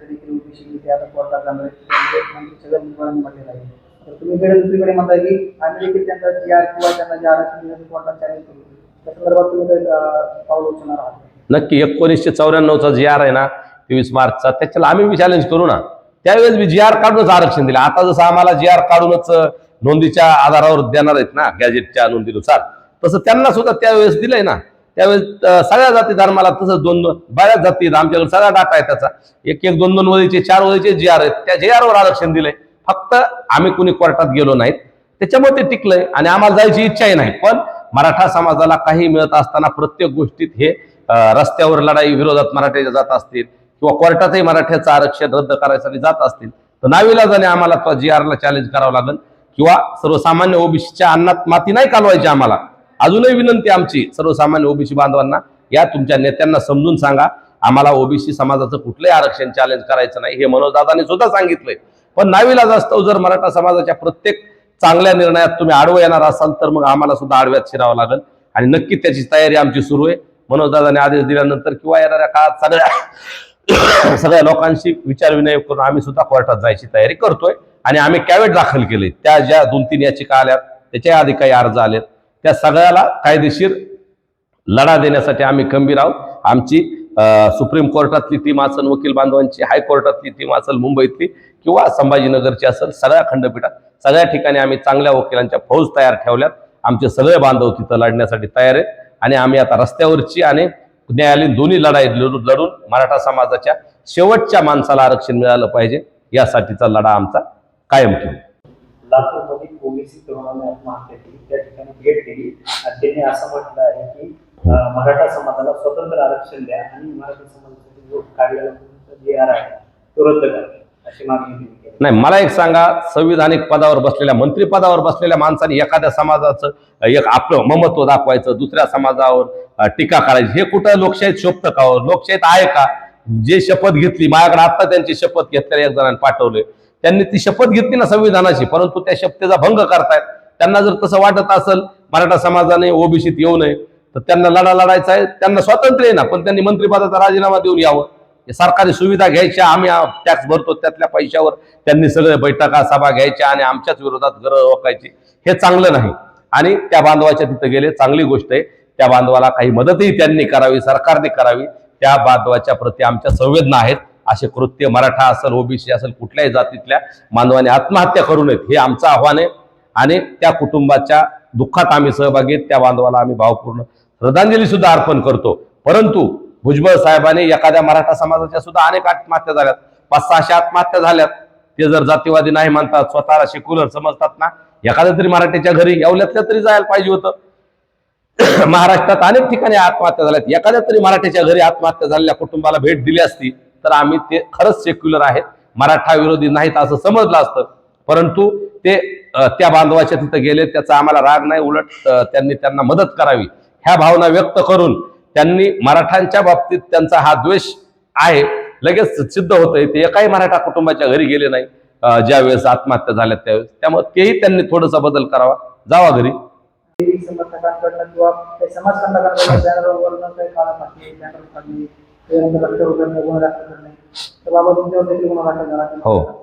देखील ओबीसी ते आता कोर्टात जाणार आहे. म्हणजे सगळं मुलांनी म्हटलेलं आहे तर तुम्ही इकडे दुसरीकडे म्हणता की आम्ही देखील त्यांचा जी आर किंवा त्यांना जे आरक्षण दिलं कोर्टात चॅलेंज करू. त्या संदर्भात तुम्ही काही पाऊल उचलणार आहात नक्की एकोणीसशे चौऱ्याण्णवचा जी आर आहे ना तेवीस मार्चचा त्याच्याला आम्ही बी चॅलेंज करू ना. त्यावेळेस मी जी आर काढूनच आरक्षण दिलं. आता जसं आम्हाला जी आर काढूनच नोंदीच्या आधारावर देणार आहेत ना गॅजेटच्या नोंदीनुसार तसं त्यांना सुद्धा त्यावेळेस दिलंय ना. त्यावेळेस सगळ्या जाती धर्माला तसंच दोन दोन बऱ्याच जाती आमच्याकडे सगळा डाटा आहे त्याचा. एक एक दोन दोन वरीचे चार वळीचे जे आर आहेत. त्या जे आरवर आरक्षण दिलंय. फक्त आम्ही कुणी कोर्टात गेलो नाहीत. त्याच्यामुळे ते टिकलंय आणि आम्हाला जायची इच्छाही नाही. पण मराठा समाजाला काही मिळत असताना प्रत्येक गोष्टीत हे रस्त्यावर लढाई विरोधात मराठ्याच्या जात असतील किंवा कोर्टातही मराठ्याचं आरक्षण रद्द करायसाठी जात असतील तर नाविलाजाने आम्हाला जी आरला चॅलेंज करावं लागेल. किंवा सर्वसामान्य ओबीसीच्या अन्नात माती नाही कालवायची आम्हाला. अजूनही विनंती आमची सर्वसामान्य ओबीसी बांधवांना. या तुमच्या नेत्यांना समजून सांगा. आम्हाला ओबीसी समाजाचं कुठलंही आरक्षण चॅलेंज करायचं नाही हे मनोजदादाने सुद्धा सांगितलंय. पण नाविलाज असतो जर मराठा समाजाच्या प्रत्येक चांगल्या निर्णयात तुम्ही आडवं येणार असाल तर मग आम्हाला सुद्धा आडव्यात शिरावं लागेल. आणि नक्की त्याची तयारी आमची सुरू आहे. मनोजदादाने आदेश दिल्यानंतर किंवा येणाऱ्या काळात सगळ्या सगळ्या लोकांशी विचारविनय करून आम्ही सुद्धा कोर्टात जायची तयारी करतोय. आणि आम्ही कॅवेट दाखल केले त्या ज्या दोन तीन याचिका आल्यात त्याच्या आधी काही अर्ज आलेत. त्या सगळ्याला कायदेशीर लढा देण्यासाठी आम्ही खंबीर आहोत. आमची सुप्रीम कोर्टातली टीम असेल वकील बांधवांची हायकोर्टातली टीम असेल मुंबईतली किंवा संभाजीनगरची असेल सगळ्या खंडपीठात सगळ्या ठिकाणी आम्ही चांगल्या वकिलांच्या फौज तयार ठेवल्यात. आमचे सगळे बांधव तिथं लढण्यासाठी तयार आहेत. आणि आम्ही आता रस्त्यावरची आणि न्यायालयीन दोन्ही लढाई लढून लढून मराठा समाजाच्या शेवटच्या माणसाला आरक्षण मिळालं पाहिजे. यासाठीचा लढा आमचा कायम ठेवू. लातूरमध्ये ओबीसी तरुणांनी आत्महत्या केली. त्या ठिकाणी भेट केली आणि त्यांनी असं म्हटलं आहे की मराठा समाजाला स्वतंत्र आरक्षण द्या आणि मराठा समाजासाठी जो काढलेला जे आर आहे तो रद्द करा अशी मागणी केली. नाही मला एक सांगा संविधानिक पदावर बसलेल्या मंत्रिपदावर बसलेल्या माणसाने एखाद्या समाजाचं एक आपलं ममत्व दाखवायचं दुसऱ्या समाजावर टीका करायची हे कुठं? लोकशाहीत शोभतं का हो? लोकशाहीत आहे का? जे शपथ घेतली माझ्याकडे आता त्यांची शपथ घेतलेल्या एक जणांनी पाठवले त्यांनी ती शपथ घेतली ना संविधानाची परंतु त्या शपथेचा भंग करतायत. त्यांना जर तसं वाटत असेल मराठा समाजाने ओबीसीत येऊ नये तर त्यांना लढा लढायचा आहे त्यांना स्वातंत्र्य आहे ना पण त्यांनी मंत्रिपदाचा राजीनामा देऊन यावं. सरकारी सुविधा घ्यायच्या आम्ही टॅक्स भरतो त्यातल्या पैशावर त्यांनी सगळे बैठका सभा घ्यायच्या आणि आमच्याच विरोधात घर ओकायची हे चांगलं नाही. आणि त्या बांधवाच्या तिथं गेले चांगली गोष्ट आहे. त्या बांधवाला काही मदतही त्यांनी करावी सरकारने करावी. त्या बांधवाच्या प्रती आमच्या संवेदना आहेत. असे कृत्य मराठा असेल ओबीसी असेल कुठल्याही जातीतल्या मानवाने आत्महत्या करू नयेत हे आमचं आव्हान आहे. आणि त्या कुटुंबाच्या दुःखात आम्ही सहभागी आहेत त्या बांधवाला आम्ही भावपूर्ण श्रद्धांजली सुद्धा अर्पण करतो. परंतु भुजबळ साहेबांनी एखाद्या मराठा समाजाच्या सुद्धा अनेक आत्महत्या झाल्यात. पाच सहाशे आत्महत्या झाल्यात. ते जर जातीवादी नाही म्हणतात स्वतःला सेक्युलर समजतात ना एखाद्या तरी मराठीच्या घरी एवढ्यातल्या तरी जायला पाहिजे होतं. महाराष्ट्रात अनेक ठिकाणी आत्महत्या झाल्यात. एखाद्या तरी मराठीच्या घरी आत्महत्या झालेल्या कुटुंबाला भेट दिली असती तर आम्ही ते खरंच सेक्युलर आहेत. मराठा विरोधी नाहीत असं समजलं असतं. परंतु ते त्या बांधवाच्या तिथं गेले त्याचा आम्हाला राग नाही उलट त्यांनी त्यांना मदत करावी. ह्या भावना व्यक्त करून त्यांनी मराठांच्या बाबतीत त्यांचा हा द्वेष आहे. लगेच सिद्ध होतंय ते एकाही मराठा कुटुंबाच्या घरी गेले नाही. ज्या वेळेस आत्महत्या झाल्या त्यावेळेस. त्यामुळे तेही त्यांनी थोडासा बदल करावा. जावा घरी. देवी त्यानंतर रस्त्यावर करणे गुन्हा दाखल करणे तर बाबा तुमच्यावर देखील गुन्हा दाखल झाला हो.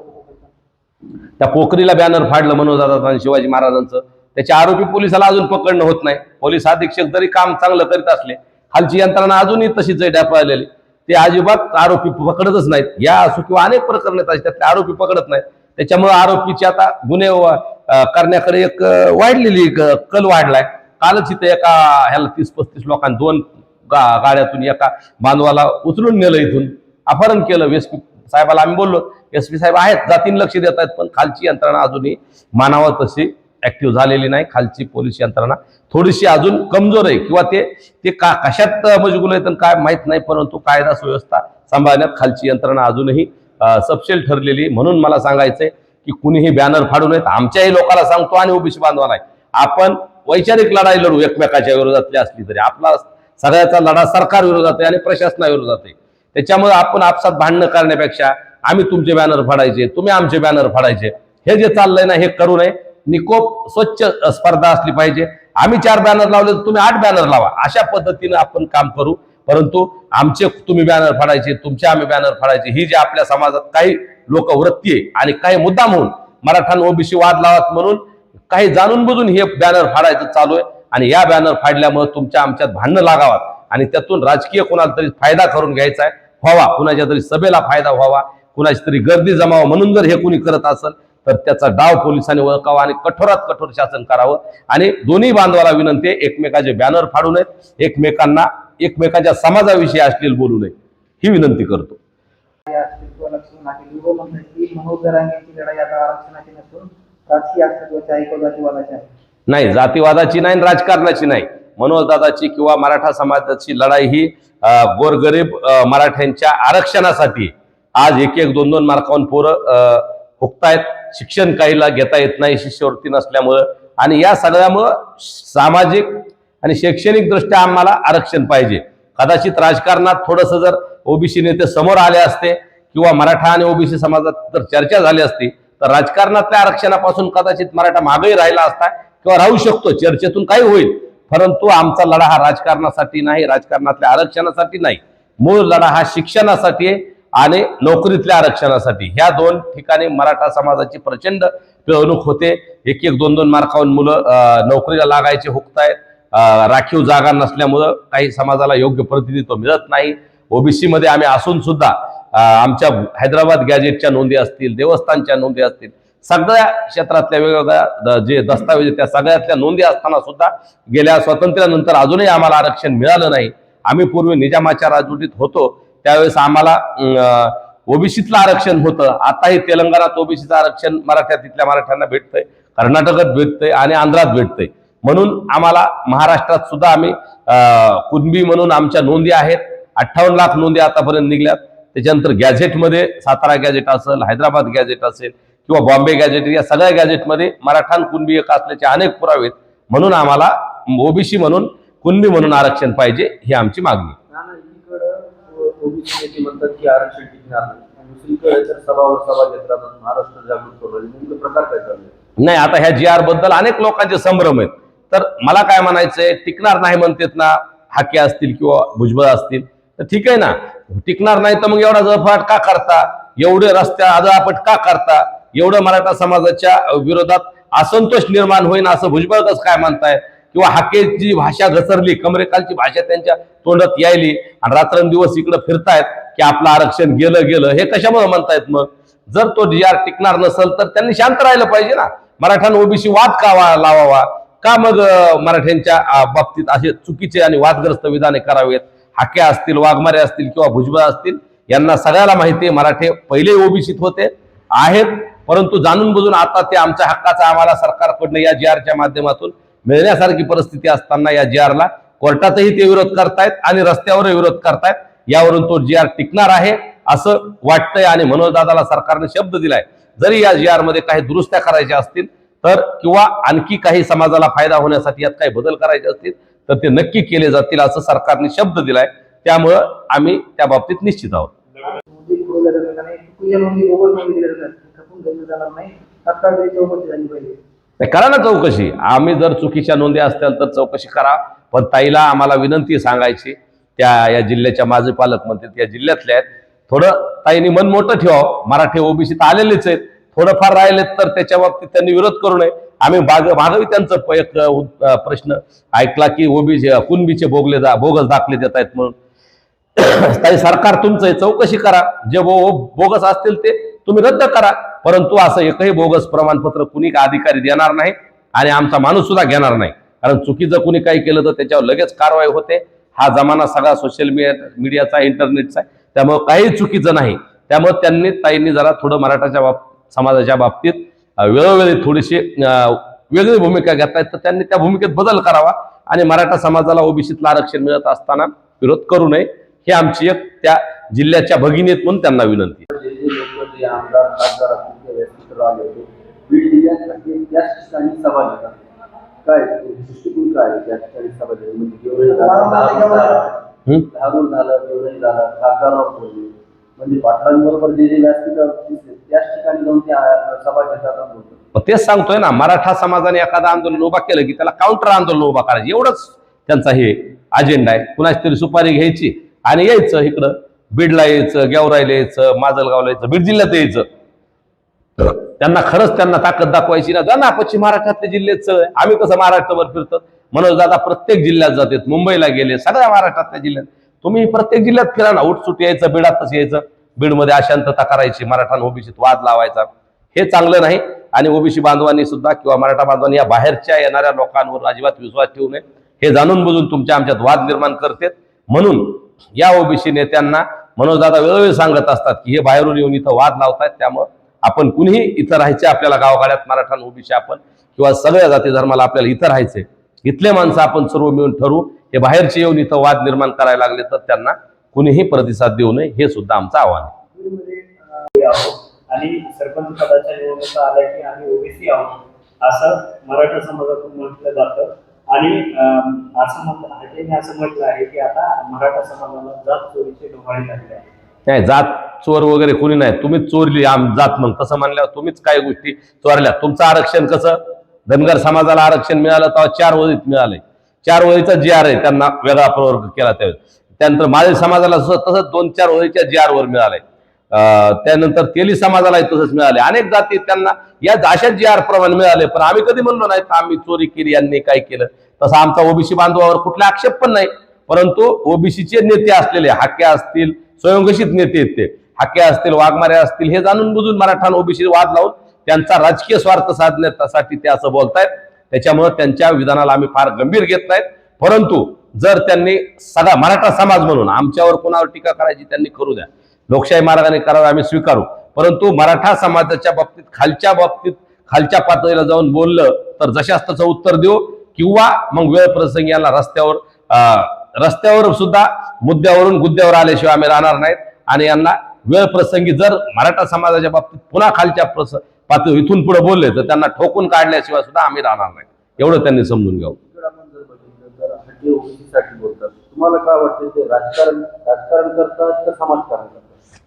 त्या पोखरीला बॅनर फाडलं मनोज शिवाजी महाराजांचं. त्याचे आरोपी पोलिसाला अजून पकडणं होत नाही. पोलीस अधीक्षक जरी काम चांगलं करीत असले खालची यंत्रणा अजूनही तशीच आहे डापाळलेली ते अजिबात आरोपी पकडतच नाहीत. या असो किंवा अनेक प्रकरण आहेत त्यातले आरोपी पकडत नाहीत. त्याच्यामुळे आरोपीची आता गुन्हे व- अं, करण्याकडे एक अं, वाढलेली एक, अं, कल वाढलाय. कालच इथं एका ह्याला तीस पस्तीस लोकांना दोन गा- गाड्यातून एका बांधवाला उचलून नेलं इथून. अपहरण केलं. एस पी साहेबाला आम्ही बोललो एस पी साहेब आहेत जातीन लक्ष देत आहेत पण खालची यंत्रणा अजूनही मानावं तशी ऍक्टिव्ह झालेली नाही. खालची पोलीस यंत्रणा थोडीशी अजून कमजोर आहे. किंवा ते ते का कशात मजगुल आहेत आणि काय माहीत नाही परंतु कायदा सुव्यवस्था सांभाळण्यात खालची यंत्रणा अजूनही सपशेल ठरलेली म्हणून मला सांगायचंय की कुणीही बॅनर फाडू नयेत. आमच्याही लोकांना सांगतो आणि ओबीसी बांधवाला नाही आपण वैचारिक लढाई लढू एकमेकाच्या विरोधातली असली तरी. आपला सगळ्याचा लढा सरकार विरोधात आहे आणि प्रशासनाविरोधात आहे. त्याच्यामुळे आपण आपसात भांडणं करण्यापेक्षा आम्ही तुमचे बॅनर फाडायचे तुम्ही आमचे बॅनर फाडायचे. हे जे चाललंय ना हे करू नये. निकोप स्वच्छ स्पर्धा असली पाहिजे. आम्ही चार बॅनर लावले तर तुम्ही आठ बॅनर लावा. अशा पद्धतीनं आपण काम करू. परंतु आमचे तुम्ही बॅनर फाडायचे तुमचे आम्ही बॅनर फाडायचे. ही जी आपल्या समाजात काही लोक वृत्ती आहे आणि काही मुद्दा म्हणून मराठा ओबीसी वाद लावत म्हणून काही जाणून बुजून हे बॅनर फाडायचं चालू आहे. आणि या बॅनर फाडल्यामुळे तुमच्या आमच्यात भांडणं लागावात. आणि त्यातून राजकीय कोणाला तरी फायदा करून घ्यायचा आहे व्हावा. कुणाच्या तरी सभेला फायदा व्हावा. कुणाची तरी गर्दी जमावा म्हणून जर हे कुणी करत असेल तर त्याचा डाव पोलिसांनी ओळखावा आणि कठोरात कठोर शासन करावं. आणि दोन्ही बांधवाला विनंती आहे एकमेकाचे बॅनर फाडू नयेत एकमेकांना एकमेकांच्या समाजाविषयी असलेलं बोलू नये. ही विनंती करतो. लढाई आता आरक्षणाची नसून राजकीय आहे. नाही जातीवादाची नाही आणि राजकारणाची नाही. मनोजदादाची किंवा मराठा समाजाची लढाई ही गोरगरीब मराठ्यांच्या आरक्षणासाठी आज एक एक दोन दोन मार्कावून पोरं फुकतायत. शिक्षण काहीला घेता येत नाही शिष्यवृत्ती नसल्यामुळं. आणि या सगळ्यामुळं सामाजिक आणि शैक्षणिक दृष्ट्या आम्हाला आरक्षण पाहिजे. कदाचित राजकारणात थोडंसं जर ओबीसी नेते समोर आले असते किंवा मराठा आणि ओबीसी समाजात जर चर्चा झाली असती तर राजकारणातल्या आरक्षणापासून कदाचित मराठा मागही राहिला असता. किंवा राहू शकतो चर्चेतून काही होईल. परंतु आमचा लढा हा राजकारणासाठी नाही राजकारणातल्या आरक्षणासाठी नाही. मूळ लढा हा शिक्षणासाठी आहे आणि नोकरीतल्या आरक्षणासाठी. ह्या दोन ठिकाणी मराठा समाजाची प्रचंड पिळवणूक होते. एक एक दोन दोन मार्कावर मुलं नोकरीला लागायचे हुकतायत. राखीव जागा नसल्यामुळं काही समाजाला योग्य प्रतिनिधित्व मिळत नाही. ओबीसी मध्ये आम्ही असून सुद्धा आमच्या हैदराबाद गॅजेटच्या नोंदी असतील देवस्थानच्या नोंदी असतील सगळ्या क्षेत्रातल्या वेगवेगळ्या द- जे दस्तावेज आहेत, त्या सगळ्यातल्या नोंदी असताना सुद्धा गेल्या स्वातंत्र्यानंतर अजूनही आम्हाला आरक्षण मिळालं नाही. आम्ही पूर्वी निजामाच्या राजवटीत होतो. त्यावेळेस आम्हाला ओबीसीतलं आरक्षण होतं. आताही तेलंगणात ओबीसीचं आरक्षण मराठ्यात तिथल्या मराठ्यांना भेटतंय. कर्नाटकात भेटतंय आणि आंध्रात भेटतंय. म्हणून आम्हाला महाराष्ट्रात सुद्धा आम्ही कुणबी म्हणून आमच्या नोंदी आहेत. अठ्ठावन्न लाख नोंदी आतापर्यंत निघल्यात. त्याच्यानंतर गॅझेटमध्ये सातारा गॅझेट असेल हैदराबाद गॅझेट असेल किंवा बॉम्बे गॅझेट या सगळ्या गॅझेटमध्ये मराठा आणि कुणबी एक असल्याचे अनेक पुरावे आहेत. म्हणून आम्हाला ओबीसी म्हणून कुणबी म्हणून आरक्षण पाहिजे ही आमची मागणी. नाही. आता ह्या जी आरबद्दल अनेक लोकांचे संभ्रम आहेत. तर मला काय म्हणायचंय टिकणार नाही म्हणतात ना हाके असतील किंवा भुजबळ असतील तर ठीक आहे ना. टिकणार नाही तर मग एवढा जळफाट का करता? एवढे रस्त्या आदळापट का करता? एवढं मराठा समाजाच्या विरोधात असंतोष निर्माण होईन असं भुजबळ कसं काय म्हणताय? किंवा हाकेची भाषा घसरली कमरेकालची भाषा त्यांच्या तोंडात यायली आणि रात्रंदिवस इकडं फिरतायत की आपलं आरक्षण गेलं गेलं हे कशामुळे म्हणतायत मग? जर तो डी आर टिकणार नसेल तर त्यांनी शांत राहिलं पाहिजे ना. मराठ्यांना ओबीसी वाद का लावावा? का मग मराठ्यांच्या बाबतीत असे चुकीचे आणि वादग्रस्त विधाने करावेत? हाके असतील वाघमारे असतील किंवा भुजबळ असतील यांना सगळ्याला माहिती आहे मराठे पहिले ओबीसीत होते आहेत परंतु जाणून बुजून आता ते आमच्या हक्काचा आम्हाला सरकारकडनं या जी आरच्या माध्यमातून मिळण्यासारखी परिस्थिती असताना या जी आरला कोर्टातही ते विरोध करतायत आणि रस्त्यावरही विरोध करतायत. यावरून तो जी आर टिकणार आहे असं वाटतंय आणि मनोज दादाला सरकारने शब्द दिलाय. जरी या जी आरमध्ये काही दुरुस्त्या करायच्या असतील तर किंवा आणखी काही समाजाला फायदा होण्यासाठी यात काही बदल करायचे असतील तर ते नक्की केले जातील असं सरकारने शब्द दिलाय. त्यामुळं आम्ही त्या बाबतीत निश्चित आहोत. घेतलं जाणार नाही त्याची चौकशी झाली पाहिजे नाही, करा ना चौकशी. आम्ही जर चुकीच्या नोंदी असतील तर चौकशी करा. पण ताईला आम्हाला विनंती सांगायची. त्या या जिल्ह्याच्या माझे पालकमंत्री त्या जिल्ह्यातल्या आहेत. थोडं ताईंनी मन मोठं ठेवावं. मराठी ओबीसी तर आलेलेच आहेत. थोडंफार राहिलेत तर त्याच्या बाबतीत त्यांनी विरोध करू नये. आम्ही माग मागवी त्यांचं एक प्रश्न ऐकला की ओबीसी कुणबीचे भोगले जा बोगस दाखले देत आहेत म्हणून. ताई सरकार तुमचं चौकशी करा. जे बो बोगस असतील ते तुम्ही रद्द करा. परंतु असं एकही बोगस प्रमाणपत्र कुणी अधिकारी देणार नाही आणि आमचा माणूस सुद्धा घेणार नाही. कारण चुकीचं कुणी काही केलं तर त्याच्यावर लगेच कारवाई होते. हा जमाना सगळा सोशल मीडिया मीडियाचा इंटरनेटचा आहे. त्यामुळे काही चुकीचं नाही. त्यामुळे त्यांनी ताईंनी जरा थोडं मराठाच्या बाब समाजाच्या बाबतीत वेळोवेळी थोडीशी वेगळी भूमिका घेतायत. तर त्यांनी त्या भूमिकेत बदल करावा आणि मराठा समाजाला ओबीसीतलं आरक्षण मिळत असताना विरोध करू नये. ही आमची एक त्या जिल्ह्याच्या भगिनीत म्हणून त्यांना विनंती ते म्हणजे हं? म्हणजे तेच सांगतोय ना मराठा समाजाने एखादं आंदोलन उभा केलं की त्याला काउंटर आंदोलन उभा करायचं. एवढंच त्यांचा हे अजेंडा आहे. कुणाची तरी सुपारी घ्यायची. आणि यायचं इकडं. बीडला यायचं गेवरायला यायचं माजलगावला यायचं बीड जिल्ह्यात यायचं. त्यांना खरंच त्यांना ताकद दाखवायची ना. जा ना पश्चिम महाराष्ट्रातले जिल्हे चळ आम्ही कसं महाराष्ट्रभर फिरतो? मनोज दादा प्रत्येक जिल्ह्यात जातात मुंबईला गेले सगळ्या महाराष्ट्रातल्या जिल्ह्यात. तुम्ही प्रत्येक जिल्ह्यात फिरा ना. उठसूट यायचं बीडातच यायचं. बीडमध्ये अशांतता करायची मराठा ओबीसीत वाद लावायचा. हे चांगलं नाही. आणि ओबीसी बांधवांनी सुद्धा किंवा मराठा बांधवांनी या बाहेरच्या येणाऱ्या लोकांवर अजिबात विश्वास ठेवू नये. हे जाणून बुजून तुमच्या आमच्यात वाद निर्माण करतात. म्हणून या ओबीसी नेत्यांना मनोजदादा वेळोवेळी सांगत असतात की हे बाहेरून येऊन इथं वाद लावतात त्यामुळं आपण कुणीही इथं राहायचे आपल्याला गावगाड्यात मराठा ओबीसी आपण किंवा सगळ्या जाती धर्माला आपल्याला इथं राहायचे. इथले माणसं आपण सर्व मिळून ठरवू हे बाहेरचे येऊन इथं वाद निर्माण करायला लागले तर त्यांना कुणीही प्रतिसाद देऊ नये हे सुद्धा आमचं आव्हान आहे. आणि सरपंच पदाच्या निवडणुका आल्या की आम्ही ओबीसी आहोत. असं मराठा समाजातून म्हटलं जातं. आणि असं म्हटलं हाकेने असं म्हटलं आहे की आता मराठा समाजाला जात चोरीचे डोहाळे लागले आहे नाही जात चोर वगैरे कोणी नाही. तुम्हीच चोरली आम जात मग. तसं म्हणल्यावर तुम्हीच काही गोष्टी चोरल्या. तुमचं आरक्षण कसं? धनगर समाजाला आरक्षण मिळालं तेव्हा चार वळीत मिळालंय चार वळीचा जी आर आहे. त्यांना वेगळा प्रवर्ग केला त्यावेळेस त्यानंतर माझ्या समाजाला तसं तसंच दोन चार वळीच्या जी आर वर मिळालंय त्यानंतर तेली समाजालाही तसंच मिळाले. अनेक जाती त्यांना. या जाशात जी आर प्रमाण मिळाले पण आम्ही कधी म्हणलो नाही तर आम्ही चोरी केली यांनी काय केलं? तसं आमचा ओबीसी बांधवावर कुठला आक्षेप पण नाही. परंतु ओबीसीचे नेते असलेले हाके असतील स्वयंघोषित नेते आहेत ते. हाके असतील वाघमारे असतील हे जाणून बुजून मराठा ओबीसी वाद लावून त्यांचा राजकीय स्वार्थ साधण्यासाठी ते असं बोलतायत. त्याच्यामुळे त्यांच्या विधानाला आम्ही फार गंभीर घेत नाहीत. परंतु जर त्यांनी सगळा मराठा समाज म्हणून आमच्यावर कोणावर टीका करायची त्यांनी करू द्या. लोकशाही मार्गाने करावे आम्ही स्वीकारू. परंतु मराठा समाजाच्या बाबतीत खालच्या बाबतीत खालच्या पातळीला जाऊन बोललं तर जशास तसं उत्तर देऊ किंवा मग वेळ प्रसंगी यांना रस्त्यावर रस्त्यावर सुद्धा मुद्द्यावरून गुद्द्यावर आल्याशिवाय आम्ही राहणार नाहीत. आणि यांना वेळ प्रसंगी जर मराठा समाजाच्या बाबतीत पुन्हा खालच्या प्रस पातळी इथून पुढे बोलले तर त्यांना ठोकून काढल्याशिवाय सुद्धा आम्ही राहणार नाही एवढं त्यांनी समजून घ्यावं. तुम्हाला काय वाटतं ते राजकारण राजकारण करतात का समाजकारण करतात?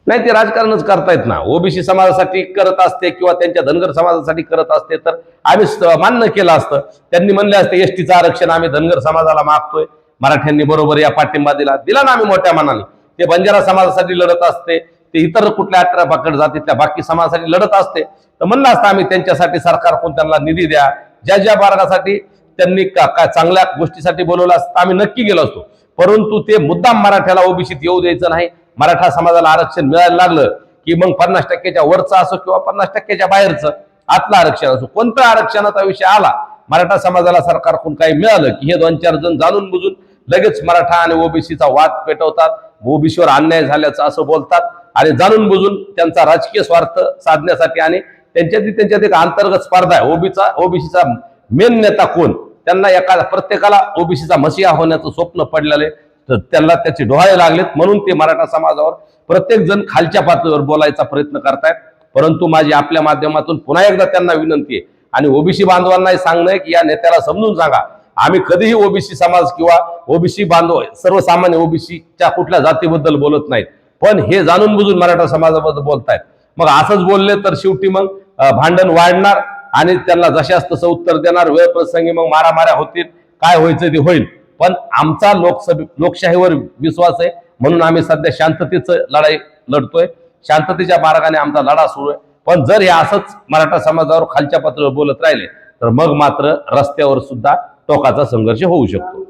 नाही ते राजकारणच करतायत ना. ओबीसी समाजासाठी करत असते किंवा त्यांच्या धनगर समाजासाठी करत असते तर आम्ही मान्य केलं असतं. त्यांनी म्हणले असते एसटीचं आरक्षण आम्ही धनगर समाजाला मागतोय. मराठ्यांनी बरोबर या पाठिंबा दिला. दिला ना आम्ही मोठ्या मनाने. ते बंजारा समाजासाठी लढत असते ते इतर कुठल्या अठरा पाकड जातीतल्या बाकी समाजासाठी लढत असते. तर म्हणलं असतं आम्ही त्यांच्यासाठी सरकार कोण त्यांना निधी द्या. ज्या ज्या मार्गासाठी त्यांनी का का चांगल्या गोष्टीसाठी बोलवलं असतं आम्ही नक्की गेलो असतो. परंतु ते मुद्दाम मराठ्याला ओबीसीत येऊ द्यायचं नाही. मराठा समाजाला आरक्षण मिळायला लागलं की मग पन्नास टक्क्याच्या वरचं असो किंवा पन्नास टक्क्याच्या बाहेरचं आतलं आरक्षण असो कोणत्या आरक्षणाचा विषय आला? मराठा समाजाला सरकारकडून काही मिळालं की हे दोन चार जण जाणून बुजून लगेच मराठा आणि ओबीसीचा वाद पेटवतात ओबीसीवर अन्याय झाल्याचं असं बोलतात आणि जाणून बुजून त्यांचा राजकीय स्वार्थ साधण्यासाठी आणि त्यांच्यात त्यांच्यात एक अंतर्गत स्पर्धा आहे. ओबीचा ओबीसीचा मेन नेता कोण? त्यांना एका प्रत्येकाला ओबीसीचा मसिया होण्याचं स्वप्न पडलेलं आहे. तर त्यांना त्याचे डोहाळे लागलेत. म्हणून ते मराठा समाजावर प्रत्येक जण खालच्या पातळीवर बोलायचा प्रयत्न करतायत. परंतु माझी आपल्या माध्यमातून पुन्हा एकदा त्यांना विनंती आहे. आणि ओबीसी बांधवांनाही सांगणं आहे की या नेत्याला समजून सांगा. आम्ही कधीही ओबीसी समाज किंवा ओबीसी बांधव सर्वसामान्य ओबीसीच्या कुठल्या जातीबद्दल बोलत नाहीत. पण हे जाणून बुजून मराठा समाजाबद्दल बोलतायत. मग असंच बोलले तर शेवटी मग भांडण वाढणार आणि त्यांना जशास तसं उत्तर देणार. वेळ प्रसंगी मग मारामाऱ्या होतील. काय व्हायचं ते होईल. पण आमचा लोकसभे लोकशाहीवर विश्वास आहे. म्हणून आम्ही सध्या शांततेचं लढाई लढतोय. शांततेच्या मार्गाने आमचा लढा सुरू आहे. पण जर हे असंच मराठा समाजावर खालच्या पातळीवर बोलत राहिले तर मग मात्र रस्त्यावर सुद्धा टोकाचा संघर्ष होऊ शकतो.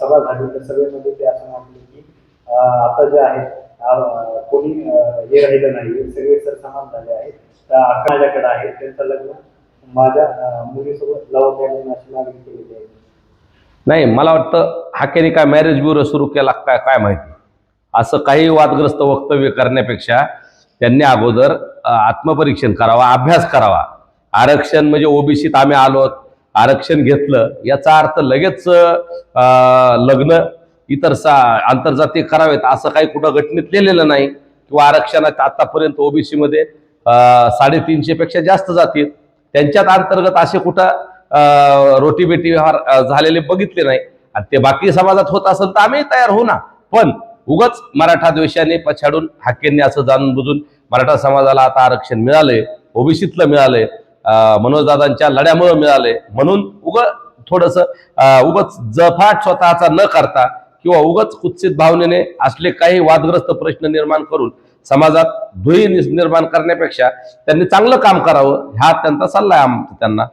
सभा झाली सभेमध्ये ते असं म्हटले की आता जे आहे कोणी हे राहिलं नाही सगळे सर समान झाले आहेत. माझ्याकडे आहे त्यांचं लग्न माझ्या मुलीसोबत लावून द्यायला अशी मागणी केलेली आहे. नाही मला वाटतं हाकेने काय मॅरेज ब्युरो सुरू केला काय काय माहिती. असं काही वादग्रस्त वक्तव्य करण्यापेक्षा त्यांनी अगोदर आत्मपरीक्षण करावा अभ्यास करावा. आरक्षण म्हणजे ओबीसीत आम्ही आलो आरक्षण घेतलं याचा अर्थ लगेच लग्न इतर सा आंतरजातीय करावेत असं काही कुठं घटनेत लिहिलेलं नाही. किंवा आरक्षणात आतापर्यंत ओबीसीमध्ये साडेतीनशे पेक्षा जास्त जातील त्यांच्यात अंतर्गत असे कुठं रोटीबेटी व्यवहार झालेले बघितले नाही. आणि ते बाकी समाजात होत असेल तर आम्ही तयार होऊ ना. पण उगच मराठा द्वेषाने पछाडून हाकेंनी असं जाणून बुजून मराठा समाजाला आता आरक्षण मिळालंय ओबीसीतलं मिळालंय मनोजदादांच्या लढ्यामुळे मिळालंय. म्हणून उग थोडस उगच जफाट स्वतःचा न करता किंवा उगच कुत्सित भावनेने असले काही वादग्रस्त प्रश्न निर्माण करून समाजात दुही निर्माण करण्यापेक्षा त्यांनी चांगलं काम करावं हा त्यांचा सल्ला आहे आम- त्यांना.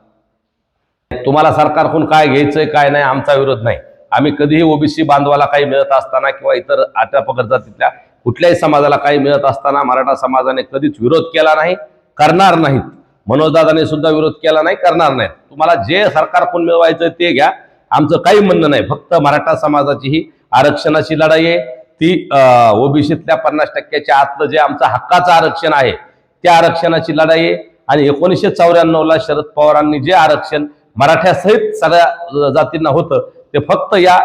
तुम्हाला सरकारकडून काय घ्यायचंय काय नाही आमचा विरोध नाही. आम्ही कधीही ओबीसी बांधवाला काही मिळत असताना किंवा इतर आट्या जातीतल्या कुठल्याही समाजाला काही मिळत असताना मराठा समाजाने कधीच विरोध केला नाही करणार नाहीत. मनोजदादाने सुद्धा विरोध केला नाही करणार नाही तुम्हाला जे सरकारकडून मिळवायचं ते घ्या. आमचं काही म्हणणं नाही. फक्त मराठा समाजाची ही आरक्षणाची लढाई आहे. ती ओबीसीतल्या पन्नास टक्क्याच्या आतलं जे आमचं हक्काचं आरक्षण आहे त्या आरक्षणाची लढाई आहे. आणि एकोणीसशे चौऱ्याण्णवला शरद पवारांनी जे आरक्षण मराठ्यासहित सगळ्या जातींना होतं. ते फक्त या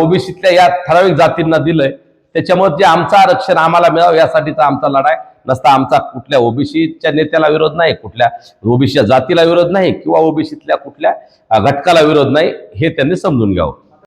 ओबीसीतल्या या ठराविक जातींना दिलंय. त्याच्यामुळे जे आमचं आरक्षण आम्हाला मिळावं यासाठीचा आमचा लढाय नसता आमचा कुठल्या ओबीसीच्या नेत्याला विरोध नाही कुठल्या ओबीसीच्या जातीला विरोध नाही किंवा ओबीसीतल्या कुठल्या घटकाला विरोध नाही हे त्यांनी समजून घ्यावं.